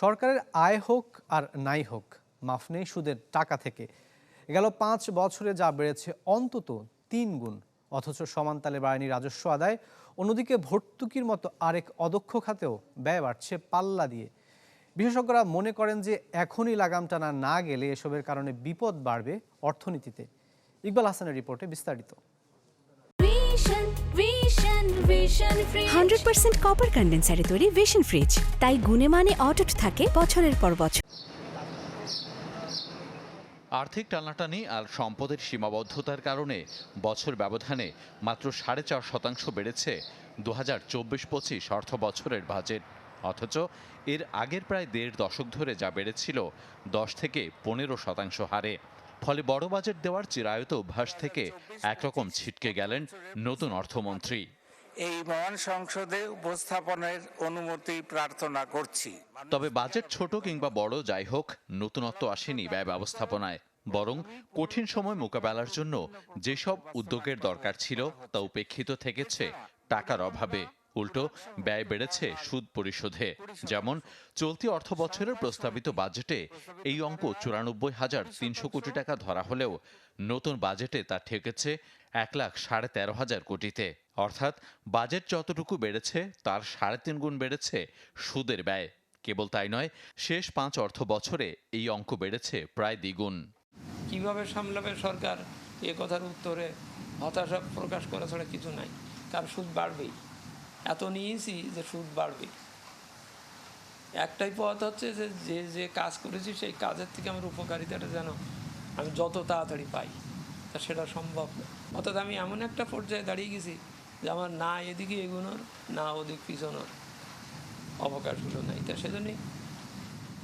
সরকারের আয় হোক আর নাই হোক, মাফ নেই সুদের টাকা থেকে। গেল পাঁচ বছরে যা বেড়েছে অন্তত তিন গুণ, অথচ সমানতালে বাড়েনি রাজস্ব আদায়। অন্যদিকে ভর্তুকির মতো আরেক অদক্ষ খাতেও ব্যয় বাড়ছে পাল্লা দিয়ে। বিশেষজ্ঞরা মনে করেন যে এখনই লাগাম টানা না গেলে এসবের কারণে বিপদ বাড়বে অর্থনীতিতে। ইকবাল হাসানের রিপোর্টে বিস্তারিত। হান্ড্রেড পার্সেন্ট কপার কন্ডেন্সারে তৈরি ভিশন ফ্রিজ তাই গুণে মানে অটুট থাকে বছরের পর বছর। আর্থিক টানাটানি আর সম্পদের সীমাবদ্ধতার কারণে বছর ব্যবধানে মাত্র সাড়ে চার শতাংশ বেড়েছে দু হাজার চব্বিশ পঁচিশ অর্থ বছরের বাজেট অথচ এর আগের প্রায় দেড় দশক ধরে যা বেড়েছিল দশ থেকে পনেরো শতাংশ হারে। ফলে বড় বাজেট দেওয়ার চিরায়ত অভ্যাস থেকে একরকম ছিটকে গেলেন নতুন অর্থমন্ত্রী। এই মহান সংসদে উপস্থাপনের অনুমতি প্রার্থনা করছি। তবে বাজেট ছোট কিংবা বড়, যাই হোক, নতুনত্ব আসেনি ব্যয় ব্যবস্থাপনায়। বরং কঠিন সময় মোকাবেলার জন্য যেসব উদ্যোগের দরকার ছিল তা উপেক্ষিত থেকেছে টাকার অভাবে। উল্টো, ব্যয় বেড়েছে সুদ পরিশোধে। যেমন, চলতি অর্থ বছরের প্রস্তাবিত বাজেটে এই অঙ্ক চুরানব্বই হাজার তিনশো কোটি টাকা ধরা হলেও নতুন বাজেটে তা ঠেকেছে এক লাখ সাড়ে তেরো হাজার কোটিতে। অর্থাৎ বাজেট যতটুকু বেড়েছে, তার সাড়ে তিন গুণ বেড়েছে সুদের ব্যয়। কেবল তাই নয়, শেষ পাঁচ অর্থ বছরে এই অঙ্ক বেড়েছে প্রায় দ্বিগুণ। কীভাবে সামলাবে সরকার? এ কথার উত্তরে হতাশা প্রকাশ করা ছাড়া কিছু নাই, কারণ সুদ বাড়বেই। এত নিয়েছি যে সুদ বাড়বে একটাই পথ হচ্ছে যে যে যে কাজ করেছি, সেই কাজের থেকে আমার উপকারিতাটা যেন আমি যত তাড়াতাড়ি পাই, তা সেটা সম্ভব। না অর্থাৎ আমি এমন একটা পর্যায়ে দাঁড়িয়ে গেছি যে আমার না এদিকে এগুনোর না ওদিক পিছনোর অবকাশগুলো নাই তা সেজন্যই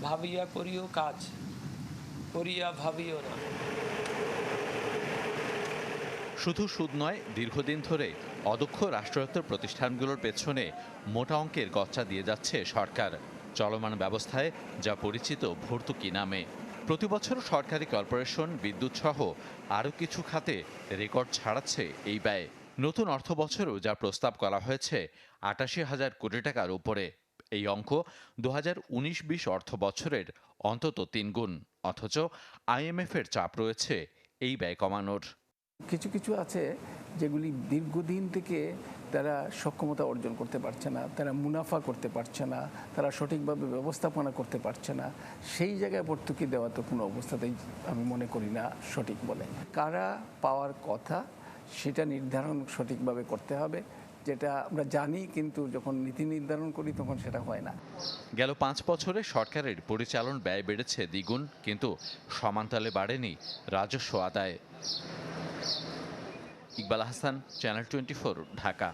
ভাবিয়া করিও কাজ, করিয়া ভাবিও না। শুধু সুদ নয়, দীর্ঘদিন ধরে অদক্ষ রাষ্ট্রায়ত্ত প্রতিষ্ঠানগুলোর পেছনে মোটা অঙ্কের গচ্চা দিয়ে যাচ্ছে সরকার। চলমান ব্যবস্থায় যা পরিচিত ভর্তুকি নামে। প্রতি বছর সরকারি কর্পোরেশন, বিদ্যুৎ সহ আরও কিছু খাতে রেকর্ড ছাড়াচ্ছে এই ব্যয়। নতুন অর্থ বছরেও যা প্রস্তাব করা হয়েছে, আটাশি হাজার কোটি টাকার উপরে। এই অঙ্ক দু হাজার উনিশ বিশ অর্থ বছরের অন্তত তিন গুণ, অথচ আইএমএফের চাপ রয়েছে এই ব্যয় কমানোর। কিছু কিছু আছে যেগুলি দীর্ঘদিন থেকে তারা সক্ষমতা অর্জন করতে পারছে না, তারা মুনাফা করতে পারছে না, তারা সঠিকভাবে ব্যবস্থাপনা করতে পারছে না। সেই জায়গায় ভর্তুকি দেওয়া তো কোনো অবস্থাতেই আমি মনে করি না সঠিক বলে। কারা পাওয়ার কথা সেটা নির্ধারণ সঠিকভাবে করতে হবে, যেটা আমরা জানি কিন্তু যখন নীতি নির্ধারণ করি তখন সেটা হয় না। গেল পাঁচ বছরে সরকারের পরিচালন ব্যয় বেড়েছে দ্বিগুণ, কিন্তু সমান্তালে বাড়েনি রাজস্ব আদায়। Iqbal Hasan channel twenty Dhaka.